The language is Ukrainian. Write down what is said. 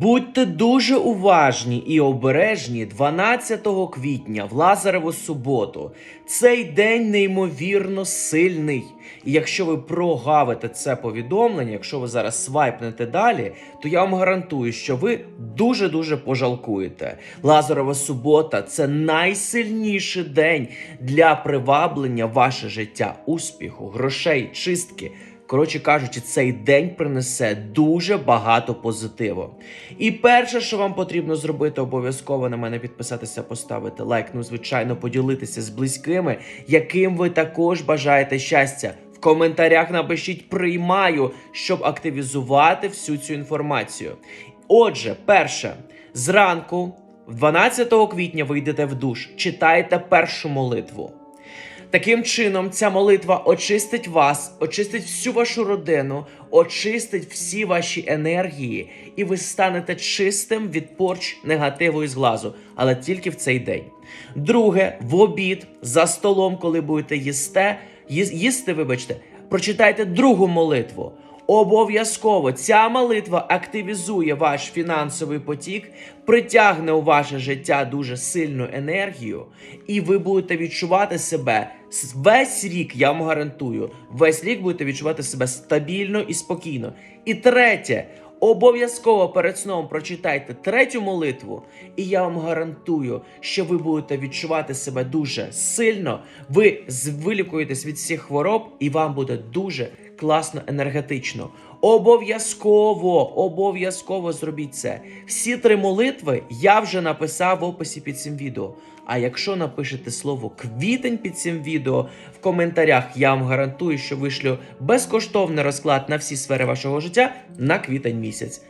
Будьте дуже уважні і обережні 12 квітня в Лазареву суботу. Цей день неймовірно сильний. І якщо ви прогавите це повідомлення, якщо ви зараз свайпнете далі, то я вам гарантую, що ви дуже-дуже пожалкуєте. Лазарева субота це найсильніший день для приваблення ваше життя, успіху, грошей, чистки. Коротше кажучи, цей день принесе дуже багато позитиву. І перше, що вам потрібно зробити, обов'язково на мене підписатися, поставити лайк. Ну, звичайно, поділитися з близькими, яким ви також бажаєте щастя. В коментарях напишіть приймаю, щоб активізувати всю цю інформацію. Отже, перше, зранку, 12 квітня, ви йдете в душ, читаєте першу молитву. Таким чином, ця молитва очистить вас, очистить всю вашу родину, очистить всі ваші енергії, і ви станете чистим від порч негативу і зглазу, але тільки в цей день. Друге, в обід за столом, коли будете їсти, їсти, вибачте, прочитайте другу молитву. Обов'язково ця молитва активізує ваш фінансовий потік, притягне у ваше життя дуже сильну енергію, і ви будете відчувати себе весь рік, я вам гарантую, весь рік будете відчувати себе стабільно і спокійно. І третє. Обов'язково перед сном прочитайте третю молитву, і я вам гарантую, що ви будете відчувати себе дуже сильно. Ви вилікуєтесь від всіх хвороб, і вам буде дуже класно енергетично. Обов'язково, обов'язково зробіть це. Всі три молитви я вже написав в описі під цим відео. А якщо напишете слово квітень під цим відео в коментарях, я вам гарантую, що вишлю безкоштовний розклад на всі сфери вашого життя на квітень місяць.